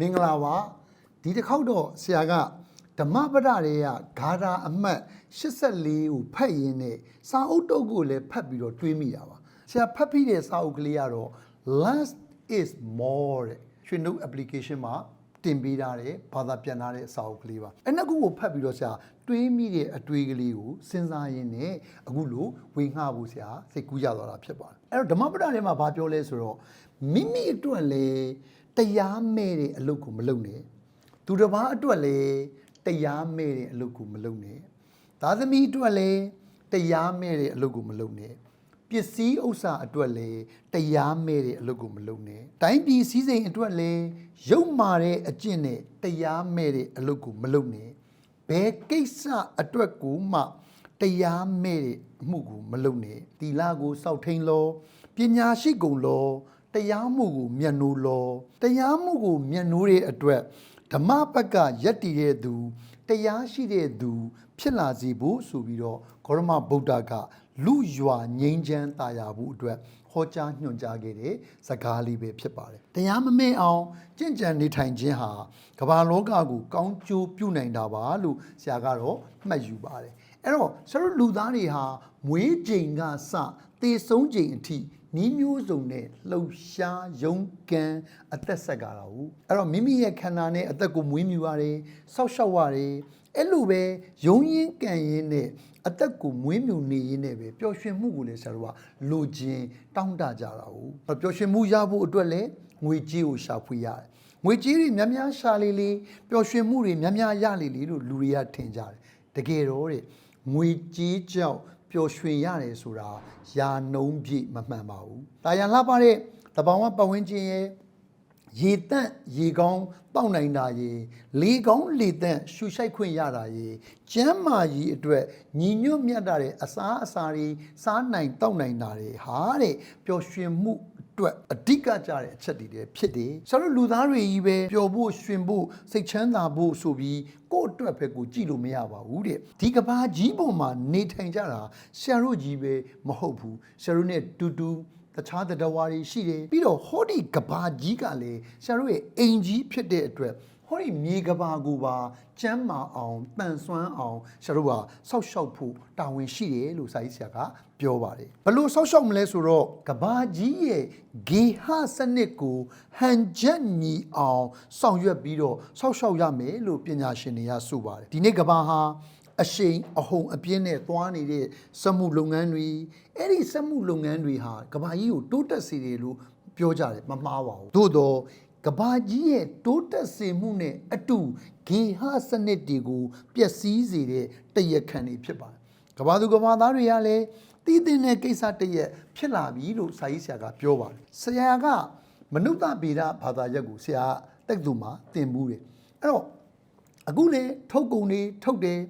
မင်္ဂလာပါဒီတစ်ခေါက်တော့ဆရာကဓမ္မပဒတွေကဂါထာအမှတ်84ကိုဖတ်ရင်းနဲ့စာအုပ်တုပ်ကိုလည်းဖတ်ပြီးတော့တွေးမိတာပါဆရာဖတ်ပြီးတဲ့စာအုပ်ကလေးကတော့ less is more တဲ့ရွှေနှုတ် application မှာတင်ပေးထားတဲ့ဘာသာပြန်ထားတဲ့စာအုပ်ကလေးပါအဲ့နှစ်ခုကိုဖတ်ပြီးတော့ဆရာတွေးမိတဲ့အတွေးကလေးကိုစဉ်းစားရင်းနဲ့အခုလိုဝေငှဖို့ဆရာစိတ်ကူးကြသွားတာဖြစ်ပါတယ်အဲ့တော့ဓမ္မပဒထဲမှာဘာပြောလဲဆိုတော့မိမိအတွက်လည်း တရားမဲ့တဲ့အလုပ်ကိုမလုပ်နဲ့သူတစ်ပါးအတွက်လည်းတရားမဲ့တဲ့အလုပ်ကိုမလုပ်နဲ့သားသမီးအတွက်လည်းတရားမဲ့တဲ့အလုပ်ကိုမလုပ်နဲ့ပစ္စည်းဥစ္စာအတွက်လည်းတရားမဲ့တဲ့အလုပ်ကိုမလုပ်နဲ့တိုင်းပြည်စည်းစိမ်အတွက်လည်းရုပ်မာတဲ့အကျင့်နဲ့တရားမဲ့တဲ့အလုပ်ကိုမလုပ်နဲ့ဘယ်ကိစ္စအတွက်ကိုမှတရားမဲ့တဲ့အမှုကိုမလုပ်နဲ့တီလာကိုစောက်ထိန်လောပညာရှိကုန်လော တရားမှုကိုမျက်နှိုးလောတရားမှုကိုမျက်နှိုးတဲ့အတွက်ဓမ္မဘက်ကယက်တည်တဲ့သူတရားရှိတဲ့သူ ဖြစ်လာစေဖို့ဆိုပြီးတော့ဂေါရမဗုဒ္ဓကလူရွာငြိမ်းချမ်းတာယာဖို့အတွက်ဟောကြားညွှန်ကြားခဲ့တဲ့စကားလေးပဲဖြစ်ပါတယ်။တရားမမေ့အောင်ကြင်ကြံနေထိုင်ခြင်းဟာကမ္ဘာလောကကိုကောင်းကျိုးပြုနိုင်တာပါလို့ဆရာကတော့မှတ်ယူပါတယ်။အဲ့တော့ဆရာတို့လူသားတွေဟာမွေးချိန်ကစတေဆုံးချိန်အထိ နီးမျိုးစုံနဲ့လှုပ်ရှားယုံကန်အသက်ဆက်ကြတာဟုတ်အဲ့တော့မိမိရဲ့ခန္ဓာနဲ့အသက်ကိုမွေးမြူရတယ်စောက်ရှောက်ရတယ်အဲ့လိုပဲယုံရင်းကန်ရင်းနဲ့အသက်ကိုမွေးမြူနေရင်းနဲ့ပဲပျော်ရွှင်မှုကိုလည်းဆရာတို့ကလိုချင်တောင်းတကြတာဟုတ်အဲ့တော့ပျော်ရွှင်မှုရဖို့အတွက်လည်းငွေကြေးကိုရှာဖွေရတယ်ငွေကြေးတွေများများရှာလေလေပျော်ရွှင်မှုတွေများများရလေလေလို့လူတွေကထင်ကြတယ်တကယ်တော့တဲ့ငွေကြေးကြောင့် ပျော်ရွှင်ရတယ်ဆိုတာယာနှုံးပြည့်မမှန်ပါဘူး။ဒါရန်လှပတဲ့တဘာဝပတ်ဝန်းကျင်ရဲ့ရေတန့်ရေကောင်းတောက်နိုင်တာရေလေကောင်းလေတန့်ရှူရှိုက်ခွင့်ရတာရေကျမ်းမာကြီးအတွက်ညီညွတ်မြတ်တာတဲ့အစားအစာတွေစားနိုင်တောက်နိုင်တာတွေဟာတဲ့ပျော်ရွှင်မှု အတွက်အဓိကကြတဲ့အချက်တွေလည်းဖြစ်တယ်။ဆရာတို့လူသားတွေကြီးပဲပျော်ဖို့ရွှင်ဖို့စိတ်ချမ်းသာဖို့ဆိုပြီးကိုယ့်အတွက်ပဲကိုကြည့်လို့မရပါဘူးတဲ့။ဒီကဘာကြီးပေါ်မှာနေထိုင်ကြတာဆရာတို့ကြီးပဲမဟုတ်ဘူး။ဆရာတို့ ਨੇ တူတူတခြားတတဝါတွေရှိတယ်ပြီးတော့ဟောဒီကဘာကြီးကလည်းဆရာတို့ရဲ့အိမ်ကြီးဖြစ်တဲ့အတွက် ဟောဒီမြေကဘာကိုပါကျမ်းမာအောင်တန်ဆွမ်းအောင်ဆရာတို့ကဆောက်ရှောက်ဖို့တာဝန်ရှိတယ်လို့စာရေးဆရာကပြောပါတယ်ဘလို့ဆောက်ရှောက်မလဲဆိုတော့ကဘာကြီးရဲ့ဂေဟစနစ်ကိုဟန်ချက်ညီအောင်ဆောင်ရွက်ပြီးတော့ဆောက်ရှောက်ရမယ်လို့ပညာရှင်တွေကဆိုပါတယ်ဒီနေ့ကဘာဟာအရှိန်အဟုန်အပြင်းနဲ့သွားနေတဲ့စက်မှုလုပ်ငန်းတွေအဲ့ဒီစက်မှုလုပ်ငန်းတွေဟာကဘာကြီးကိုတိုးတက်စေတယ်လို့ပြောကြတယ်မမှားပါဘူးသို့တော့ ကဘာကြီးရဲ့တိုးတက်စေမှုနဲ့အတူဂေဟစနစ်တွေကိုပျက်စီးစေတဲ့တရခံတွေဖြစ်ပါတယ်ကဘာသူကဘာသားတွေကလည်းတည်တဲ့ကိစ္စတရက်ဖြစ်လာပြီလို့စာရေးဆရာကပြောပါတယ်ဆရာကမနုဿဗေဒဘာသာရပ်ကိုဆရာတက်သူမှာသင်ဘူးတယ်အဲ့တော့အခုလေထုတ်ကုန်တွေထုတ်တယ်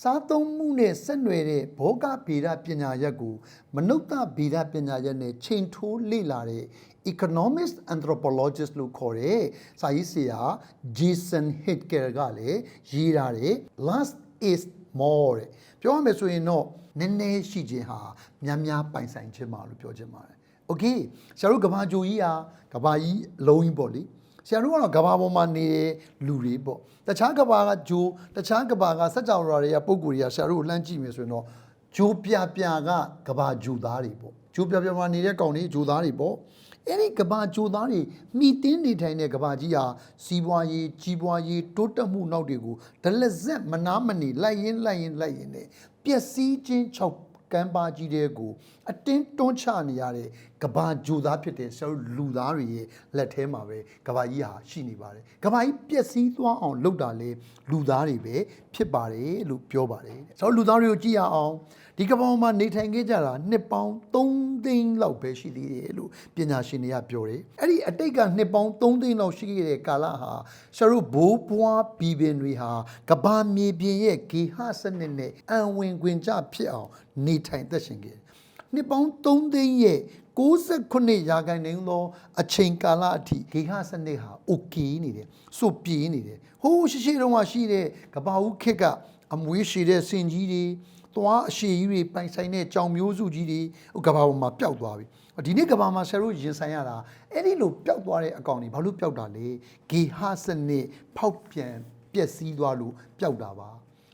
စားသုံးမှုနဲ့ဆက်နွယ်တဲ့ဘောဂဗေဒပညာရပ်ကိုမနုဿဗေဒပညာရပ်နဲ့ချိန်ထိုးလေ့လာတဲ့ economist anthropologist လို့ခေါ်တဲ့စာရေးဆရာ Jason Hitker ကလည်းရေးထားတယ် last is more တဲ့ပြောရမယ်ဆိုရင်တော့နည်းနည်းရှိခြင်းဟာများများပိုင်ဆိုင်ခြင်းပါလို့ပြောချင်ပါတယ် okay ဆရာတို့ကဘာဂျိုကြီးဟာကဘာကြီးအလုံးကြီးပေါ့လေဆရာတို့ကတော့ကဘာပေါ်မှာနေတဲ့လူတွေပေါ့တခြားကဘာကဂျိုးတခြားကဘာကစက်ကြောင်ရာတွေကပုံကိုယ်တွေကဆရာတို့ကိုလှမ်းကြည့်မယ်ဆိုရင်တော့ဂျိုးပြပြကကဘာဂျိုသားတွေပေါ့ဂျိုးပြပြမှာနေတဲ့ကောင်တွေဂျိုသားတွေပေါ့ အဲ့ဒီကဘာဂျိုသားတွေမိတင်းနေထိုင်တဲ့ကဘာကြီးဟာစီးပွားရေးကြီးပွားရေးတိုးတက်မှုနောက်တွေကိုဒလက်ဇက်မနာမနေလိုက်ရင်လိုက်ရင်လိုက်ရင်နဲ့ပျက်စီးခြင်း၆ ကမ်းပါကြီးတဲ့ကိုအတင်းတွန်းချနေရတဲ့ကဘာဂျိုသားဖြစ်တဲ့ဆရာတို့လူသားတွေရဲ့လက်ထဲမှာပဲကဘာကြီးဟာရှိနေပါတယ်ကဘာကြီးပျက်စီးသွားအောင်လုပ်တာလေလူသားတွေပဲဖြစ်ပါတယ်လို့ပြောပါတယ်တဲ့ဆရာတို့လူသားတွေကိုကြည့်ရအောင်ဒီကဘာပေါ်မှာနေထိုင်ခဲ့ကြတာနှစ်ပေါင်း3သိန်းလောက်ပဲရှိသေးတယ်လို့ပညာရှင်တွေကပြောတယ်အဲ့ဒီအတိတ်ကနှစ်ပေါင်း3သိန်းလောက်ရှိခဲ့တဲ့ကာလဟာဆရာတို့ဘိုးဘွားပြည်ပင်တွေဟာကဘာမြေပြင်ရဲ့ဂေဟစနစ်နဲ့အံဝင်ခွင်ကြဖြစ်အောင်နေထိုင်သက်ရှင်ခဲ့တယ်နှစ်ပေါင်း3သိန်းရဲ့69ရာခိုင်နှုန်းသောအချိန်ကာလအထိဂေဟစနစ်ဟာ okay နေတယ်စုပ်ပြေးနေတယ်ဟိုးရှိရှိတုန်းကရှိတဲ့ကဘာဦးခက်ကအမွေးရှည်တဲ့စင်ကြီးတွေသွားအရှိကြီးတွေပိုင်ဆိုင်တဲ့ကြောင်မျိုးစုကြီးတွေဟိုကဘာပေါ်မှာပျောက်သွားပြီဒီနေ့ကဘာမှာဆရာတို့ရင်ဆိုင်ရတာအဲ့ဒီလိုပျောက်သွားတဲ့အကောင်တွေဘာလို့ပျောက်တာလဲဂေဟစနစ်ဖောက်ပြန်ပျက်စီးသွားလို့ပျောက်တာပါ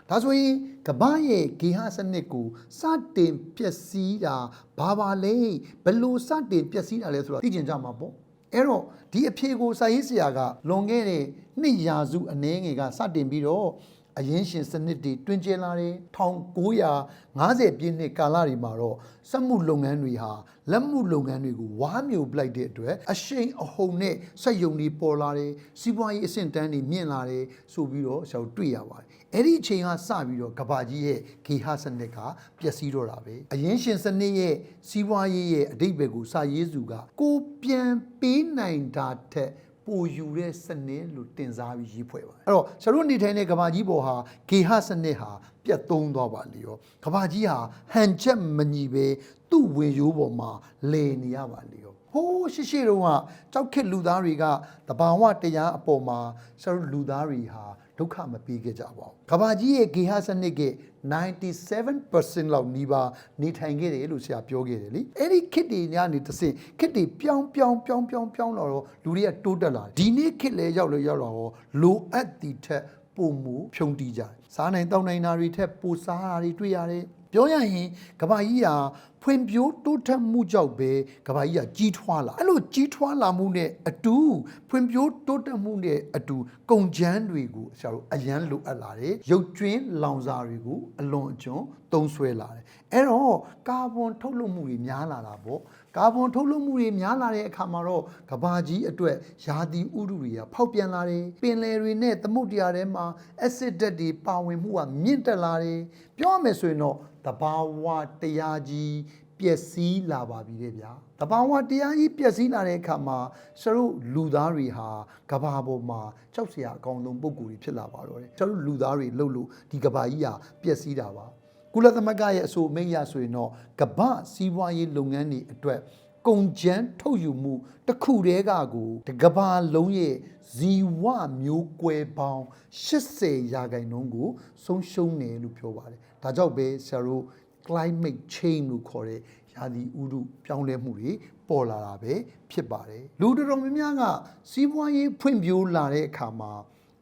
ဒါဆိုရင်ကဘာရဲ့ဂေဟစနစ်ကိုစတင်ပျက်စီးတာဘာပါလဲဘယ်လို့စတင်ပျက်စီးတာလဲဆိုတော့သိကျင်ကြမှာပေါ့အဲ့တော့ဒီအဖြေကိုစာရေးဆရာကလွန်ခဲ့တဲ့နှစ်ရာစုအနည်းငယ်ကစတင်ပြီးတော့ အရင်ရှင်စနစ်တွေတွင်ကျဲလာတယ်1950ပြည့်နှစ်ကာလတွေမှာတော့စက်မှုလုပ်ငန်းတွေဟာလက်မှုလုပ်ငန်းတွေကိုဝါမျိုးပလိုက်တဲ့အတွက်အရှိန်အဟုန်နဲ့စက်ယုံတွေပေါ်လာတယ်စီးပွားရေးအဆင့်တန်းတွေမြင့်လာတယ်ဆိုပြီးတော့ကျွန်တော်တွေ့ရပါတယ်အဲ့ဒီအချိန်ကစပြီးတော့ကဘာကြီးရဲ့ဂေဟစနစ်ကပျက်စီးတော့တာပဲအရင်ရှင်စနစ်ရဲ့စီးပွားရေးရဲ့အတိတ်ဘယ်ကိုစာရေးစုကကိုပြန်ပေးနိုင်တာထက် ပိုယူတဲ့စနစ်လို့တင်စားပြီးရေးဖွဲ့ပါတယ်အဲ့တော့ဆရာတို့နေထိုင်တဲ့ကဘာကြီးပေါ်ဟာဂေဟစနစ်ဟာပြတ်သုံးသွားပါလေရောကဘာကြီးဟာဟန်ချက်မညီပဲသူ့ဝင်ရိုးပေါ်မှာလဲနေရပါလေရောဟိုးရှိရှိတုန်းကကြောက်ခက်လူသားတွေကတဘာဝတရားအပေါ်မှာဆရာတို့လူသားတွေဟာ ဒုက္ခမပေးခဲ့ကြပါဘူးကဘာကြီးရဲ့ဂေဟစနစ်က97%လောက်နီးပါးနေထိုင်ခဲ့တယ်လို့ဆရာပြောခဲ့တယ်လीအဲ့ဒီခစ်တွေညနေတစ်စင်ခစ်တွေပြောင်းပြောင်းပြောင်းပြောင်းပြောင်းလာတော့လူတွေကတိုးတက်လာတယ်ဒီနေ့ခစ်လဲရောက်လဲရောက်လာတော့လိုအပ်သည့်ထက်ပုံမူဖြုံတီးကြတယ်စားနိုင်တောင်းနိုင်တာတွေထက်ပိုစားတာတွေတွေ့ရတယ်ပြောရရင်ကဘာကြီးဟာ ဖွံ့ဖြိုးတိုးတက်မှုကြောင့်ပဲကဘာကြီးကကြီးထွားလာအဲ့လိုကြီးထွားလာမှုနဲ့အတူဖွံ့ဖြိုးတိုးတက်မှုနဲ့အတူကုန်ကျန်းတွေကိုဆရာတို့အရန်လိုအပ်လာတယ်ရုပ်ကျွင်းလောင်စာတွေကိုအလွန်အကျွံသုံးဆွဲလာတယ်အဲ့တော့ကာဗွန်ထုတ်လွှတ်မှုတွေများလာတာပေါ့ကာဗွန်ထုတ်လွှတ်မှုတွေများလာတဲ့အခါမှာတော့ကဘာကြီးအတွက်ယာတီဥတုတွေကဖောက်ပြန်လာတယ်ပင်လယ်တွေနဲ့သမုဒ္ဒရာထဲမှာအက်ဆစ်ဓာတ်တွေပါဝင်မှုကမြင့်တက်လာတယ် ပြောရမယ်ဆိုရင်တော့တဘာဝတရားကြီးပျက်စီးလာပါပြီတဲ့ဗျာတဘာဝတရားကြီးပျက်စီးလာတဲ့အခါမှာကျတို့လူသားတွေဟာကဘာပေါ်မှာကြောက်စရာအကောင်းဆုံးပုံကိုယ်တွေဖြစ်လာပါတော့တယ်ကျတို့လူသားတွေလှုပ်လို့ဒီကဘာကြီးဟာပျက်စီးတာပါကုလသမဂ္ဂရဲ့အဆိုအမိန့်ရဆိုရင်တော့ကမ္ဘာစီးပွားရေးလုပ်ငန်းတွေအတွက်ကုန်ကျန်းထုတ်ယူမှုတစ်ခုတည်းကကိုတကဘာလုံးရဲ့ဇီဝမျိုးကွယ်ပေါင်း80ရာခိုင်နှုန်းကိုဆုံးရှုံးတယ်လို့ပြောပါတယ် ဒါကြောင့်ပဲဆရာတို့ climate change လို့ခေါ်တဲ့ရာသီဥတုပြောင်းလဲမှုတွေပေါ်လာတာပဲဖြစ်ပါတယ်လူတော်တော်များများကစီးပွားရေးဖွံ့ဖြိုးလာတဲ့အခါမှာ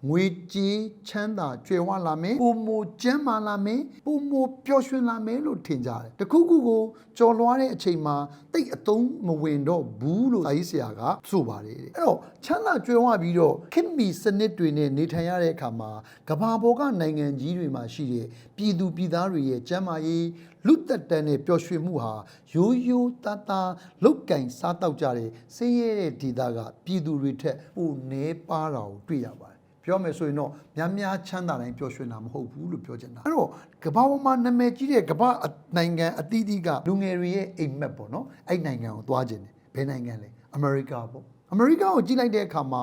ငွေကြေးချမ်းသာကြွယ်ဝလာမယ်ပုံမကျန်းမာလာမယ်ပုံမပျော်ရွှင်လာမယ်လို့ထင်ကြတယ်တခုခုကိုကြော်လွှားတဲ့အချိန်မှာတိတ်အသုံးမဝင်တော့ဘူးလို့စာရေးဆရာကဆိုပါတယ်တဲ့အဲ့တော့ချမ်းသာကြွယ်ဝပြီးတော့ခင်မီစနစ်တွေနဲ့နေထိုင်ရတဲ့အခါမှာကဘာပေါ်ကနိုင်ငံကြီးတွေမှာရှိတဲ့ပြည်သူပြည်သားတွေရဲ့ကျန်းမာရေးလူသက်တမ်းနဲ့ပျော်ရွှင်မှုဟာရိုးရိုးသားသားလုတ်ကင်စားတောက်ကြတဲ့ဆင်းရဲတဲ့ဒေသကပြည်သူတွေထက်ပိုနှဲပါတာကိုတွေ့ရပါတယ် ပြောမယ်ဆိုရင်တော့များများချမ်းသာတိုင်းပျော်ရွှင်တာမဟုတ်ဘူးလို့ပြောချင်တာအဲ့တော့ကမ္ဘာပေါ်မှာနာမည်ကြီးတဲ့ကမ္ဘာနိုင်ငံအသီးသီးကလူငယ်တွေရဲ့အိမ်မက်ပေါ့နော်အဲ့နိုင်ငံကိုသွားခြင်းတယ်ဘယ်နိုင်ငံလဲအမေရိကပေါ့အမေရိကကိုကြည့်လိုက်တဲ့အခါမှာ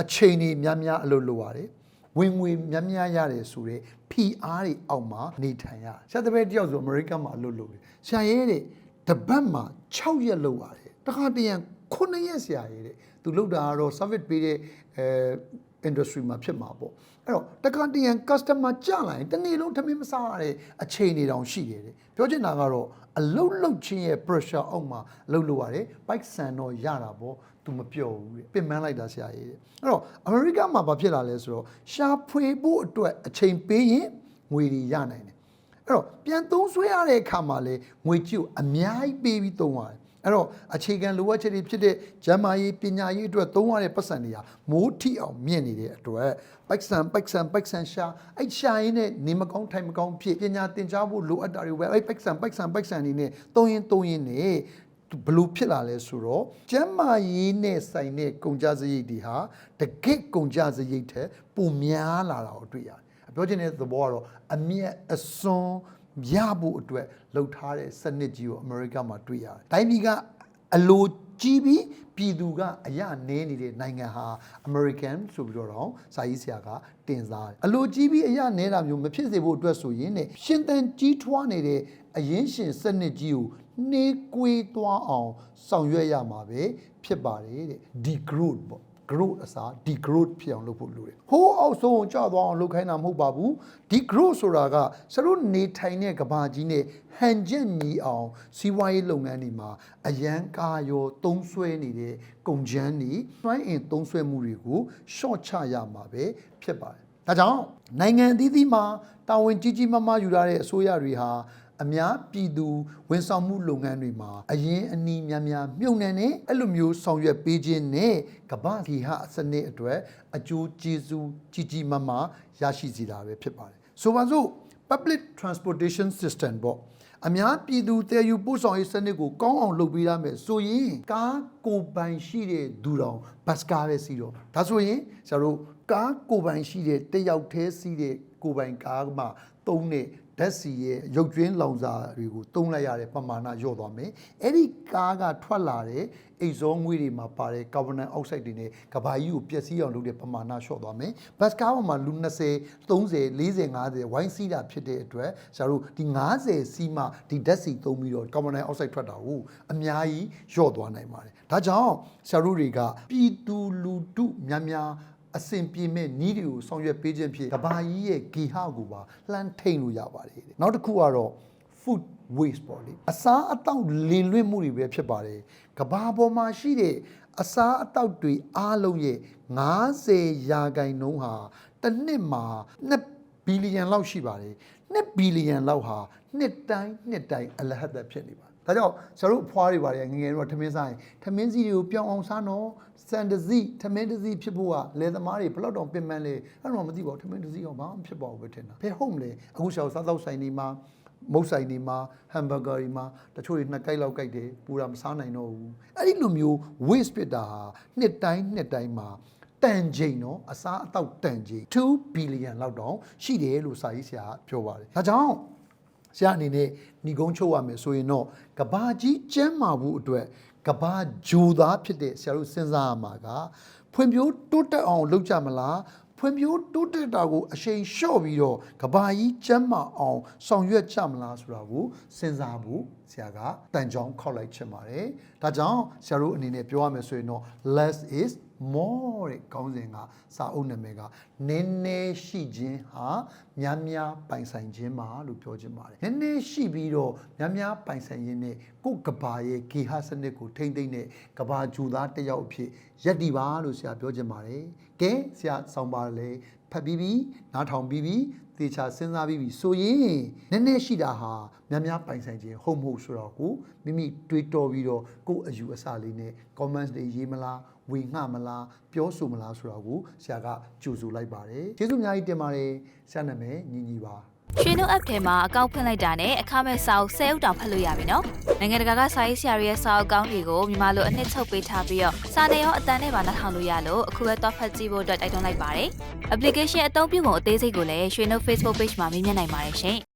အချိန်တွေများများအလုပ်လုပ်ရတယ်ဝင်ငွေများများရတယ်ဆိုတော့ PR တွေအောက်မှာနေထိုင်ရဆရာတပည့်တယောက်ဆိုအမေရိကမှာအလုပ်လုပ်တယ်ဆရာရဲ့တဲ့တပတ်မှာ6ရက်လုပ်ရတယ်တခါတရံ9ရက်ဆရာရဲ့တဲ့သူလုပ်တာကတော့ service ပေးတဲ့အဲ industry မှာဖြစ်မှာပေါ့အဲ့တော့တခါတရံ customer ကြလာရင်တနေ့လုံးထမင်းမစားရတဲ့အခြေအနေတောင်ရှိတယ်တဲ့ပြောချင်တာကတော့အလုတ်လုတ်ချင်းရဲ့ pressure အောက်မှာအလုတ်လုရတယ် bike ဆန်တော့ရတာပေါ့သူမပြောဘူးတဲ့ပြင်ပန်းလိုက်တာဆရာကြီးတဲ့အဲ့တော့အမေရိကမှာဘာဖြစ်လာလဲဆိုတော့ရှာဖွေဖို့အတွက်အချိန်ပေးရင်ငွေတွေရနိုင်တယ်အဲ့တော့ပြန်သုံးဆွဲရတဲ့အခါမှာလေငွေကြေးကိုအများကြီးပေးပြီးသုံးရတယ် အဲ့တော့အခြေခံလိုအပ်ချက်တွေဖြစ်တဲ့ကျန်းမာရေးပညာရေးအတွက်သုံးရတဲ့ပတ်စံတွေဟာမိုးထိအောင်မြင့်နေတဲ့အတွက်ပိုက်ဆံပိုက်ဆံပိုက်ဆံရှာအဲ့ရှာရင်းနဲ့နေမကောင်းထိုင်မကောင်းဖြစ်ပညာသင်ကြားဖို့လိုအပ်တာတွေပဲအဲ့ပိုက်ဆံပိုက်ဆံပိုက်ဆံတွေနဲ့သုံးရင်သုံးရင်နဲ့ဘလို့ဖြစ်လာလဲဆိုတော့ကျမ်းမာရေးနဲ့ဆိုင်တဲ့ကုန်ကြစရိတ်တွေဟာတကယ့်ကုန်ကြစရိတ်ထက်ပိုများလာတာကိုတွေ့ရတယ်ပြောချင်တဲ့သဘောကတော့အမျက်အစွန်း ရဖို့အတွက်လှုပ်ထားတဲ့စနစ်ကြီးကိုအမေရိကမှာတွေ့ရတယ်။တိုင်းပြည်ကအလိုကြီးပြီးပြည်သူကအရနည်းနေတဲ့နိုင်ငံဟာ American ဆိုပြီးတော့တော့စာရေးဆရာကတင်စားတယ်။အလိုကြီးပြီးအရနည်းတာမျိုးမဖြစ်စေဖို့အတွက်ဆိုရင်ねရှင်သန်ကြီးထွားနေတဲ့အရင်ရှင်စနစ်ကြီးကိုနှေးကွေးသွားအောင်ဆောင်ရွက်ရမှာပဲဖြစ်ပါတယ်တဲ့ degrowth ပေါ့ growth အစား degrowth ဖြစ်အောင်လုပ်ဖို့လိုတယ်ဟိုးအောက်ဆုံးကိုကျသွားအောင်လုပ်ခိုင်းတာမဟုတ်ပါဘူး degrowth ဆိုတာကစရုပ်နေထိုင်တဲ့ကဘာကြီးနဲ့ဟန်ချက်ညီအောင်စီးပွားရေးလုပ်ငန်းတွေမှာအရန်ကာရောသုံးဆွဲနေတဲ့ကုန်ချမ်းတွေတွိုင်းအင်သုံးဆွဲမှုတွေကို short ချရမှာပဲဖြစ်ပါတယ်ဒါကြောင့်နိုင်ငံအသီးသီးမှာတာဝန်ကြီးကြီးမားမားယူရတဲ့အစိုးရတွေဟာ အများပြည်သူဝန်ဆောင်မှုလုပ်ငန်းတွေမှာအရင်အနီးများများမြုပ်နှံနေအဲ့လိုမျိုးဆောင်ရွက်ပေးခြင်းနဲ့ကမ္ဘာဂီဟစနစ်အတွက်အကျိုးကျေးဇူးကြီးကြီးမားမားရရှိစေတာပဲဖြစ်ပါတယ်ဆိုပါစို့ public transportation system ပေါ့အများပြည်သူတည်ယူပို့ဆောင်ရေးစနစ်ကိုကောင်းအောင်လုပ်ပေးရမယ်ဆိုရင်ကားကိုပိုင်ရှိတဲ့သူတော်ဘတ်စကားပဲစီးတော့ဒါဆိုရင်ကျတို့ကားကိုပိုင်ရှိတဲ့တယောက်တည်းစီးတဲ့ကိုပိုင်ကားမှသုံးတဲ့ ဓာတ်စီရဲ့ရုပ်ကျွင်းလောင်စာတွေကိုတုံးလိုက်ရတဲ့ပမာဏလျော့သွားမယ်အဲ့ဒီကားကထွက်လာတဲ့အိတ်ဇောငွေတွေမှာပါတဲ့ကာဗွန်ဒိုင်အောက်ဆိုက်တွေနဲ့ကဘာကြီးကိုပျက်စီးအောင်လုပ်တဲ့ပမာဏလျှော့သွားမယ်ဘတ်စကားပေါ်မှာလူ20 30 40 50ဝိုင်းစီးတာဖြစ်တဲ့အတွက်ဆရာတို့ဒီ90စီးမှဒီဓာတ်စီသုံးပြီးတော့ကာဗွန်ဒိုင်အောက်ဆိုက်ထွက်တာကိုအများကြီးလျော့သွားနိုင်ပါတယ်ဒါကြောင့်ဆရာတို့တွေကပြည်သူလူထုများများ အစဉ်ပြေမဲ့နီးတွေကိုဆောင်ရွက်ပေးခြင်းဖြင့်ကဘာကြီးရဲ့ဂီဟကိုပါလှမ်းထိန်လို့ရပါတယ်တဲ့နောက်တစ်ခုကတော့ food waste ပေါ့လေအစားအသောက်လင်လွင့်မှုတွေပဲဖြစ်ပါတယ်ကဘာပေါ်မှာရှိတဲ့အစားအသောက်တွေအားလုံးရဲ့90ရာခိုင်နှုန်းဟာတစ်နှစ်မှာ2ဘီလီယံလောက်ရှိပါတယ်2ဘီလီယံလောက်ဟာနှစ်တိုင်းနှစ်တိုင်းအလဟတ်သက်ဖြစ်နေပါတယ် ဒါကြောင့်ဆရာတို့အဖွားတွေပါတယ်ငယ်ငယ်တော့ထမင်းစားရင်ထမင်းစီတွေကိုပြောင်းအောင်စားနော်စန်တစီထမင်းတစီဖြစ်ဖို့ကလယ်သမားတွေဘလောက်တောင်ပြင်ပန်းလဲအဲ့တော့မသိပါဘူးထမင်းတစီအောင်ဘာမှမဖြစ်ပါဘူးပဲထင်တာဖဲဟုတ်မလဲအခုဆရာတို့စားတော့ဆိုင်တွေမှာမုတ်ဆိုင်တွေမှာဟမ်ဘာဂါတွေမှာတချို့တွေနှစ်ကြိုက်လောက်ကြိုက်တယ်ပူတာမစားနိုင်တော့ဘူးအဲ့ဒီလိုမျိုး waste ဖြစ်တာဟာနှစ်တိုင်းနှစ်တိုင်းမှာတန်ချိန်နော်အစားအသောက်တန်ချိန်2ဘီလီယံလောက်တောင်ရှိတယ်လို့စာရေးဆရာကပြောပါတယ်ဒါကြောင့် ဆရာအနေနဲ့ညီကုန်းချုပ်ရမယ်ဆိုရင်တော့ကဘာကြီးကျမ်းမာဖို့အတွက်ကဘာဂျိုသားဖြစ်တဲ့ဆရာတို့စဉ်းစားရမှာကဖွံ့ဖြိုးတိုးတက်အောင်လုပ်ကြမလားဖွံ့ဖြိုးတိုးတက်တာကိုအရှိန်လျှော့ပြီးတော့ကဘာကြီးကျမ်းမာအောင်ဆောင်ရွက်ကြမလားဆိုတာကိုစဉ်းစားဖို့ဆရာကတန်ကြောင်းခောက်လိုက်ချင်ပါတယ်ဒါကြောင့်ဆရာတို့အနေနဲ့ပြောရမယ်ဆိုရင်တော့ less is more တဲ့ခေါင်းစဉ်ကစာအုပ်နာမည်ကနည်းနည်းရှိခြင်းဟာများများပိုင်ဆိုင်ခြင်းပါလို့ပြောခြင်းပါတယ်နည်းနည်းရှိပြီးတော့များများပိုင်ဆိုင်ရင်းနဲ့ကိုယ့်ကဘာရဲ့ဂေဟစနစ်ကိုထိမ့်သိမ့်တဲ့ကဘာဂျူသားတစ်ယောက်အဖြစ်ရက်တည်ပါလို့ဆရာပြောခြင်းပါတယ်ကဲဆရာဆောင်းပါလေဖတ်ပြီးပြီနားထောင်ပြီးပြီသေချာစဉ်းစားပြီးပြီဆိုရင်နည်းနည်းရှိတာဟာများများပိုင်ဆိုင်ခြင်းဟုတ်မဟုတ်ဆိုတော့ကိုမိမိတွေးတောပြီးတော့ကိုယ့်အယူအဆလေးနဲ့ comments တွေရေးမလား ဝေငှမလားပြောဆိုမလားဆိုတော့ကိုဆရာကကြိုဆိုလိုက်ပါတယ်ကျေးဇူးအများကြီးတင်ပါတယ်ဆရာနာမည်ညီညီပါရွှေနှုတ်အပ်ထဲမှာအကောင့်ဖွင့်လိုက်တာနဲ့အခမဲ့စာအုပ်10အုပ်တောင်ဖတ်လို့ရပြီနော်။နိုင်ငံတကာကစာရေးဆရာတွေရဲ့စာအုပ်ကောင်းတွေကိုမြန်မာလိုအနှစ်ချုပ်ပေးထားပြီးတော့စာနယ်ရောအတန်နဲ့ပါနှာထောင်လို့ရလို့အခုပဲတော့ဖတ်ကြည့်ဖို့အတွက်တိုက်တွန်းလိုက်ပါတယ်။ application အသုံးပြုပုံအသေးစိတ်ကိုလည်းရွှေနှုတ် Facebook page မှာမြင်မြင်နိုင်ပါတယ်ရှင်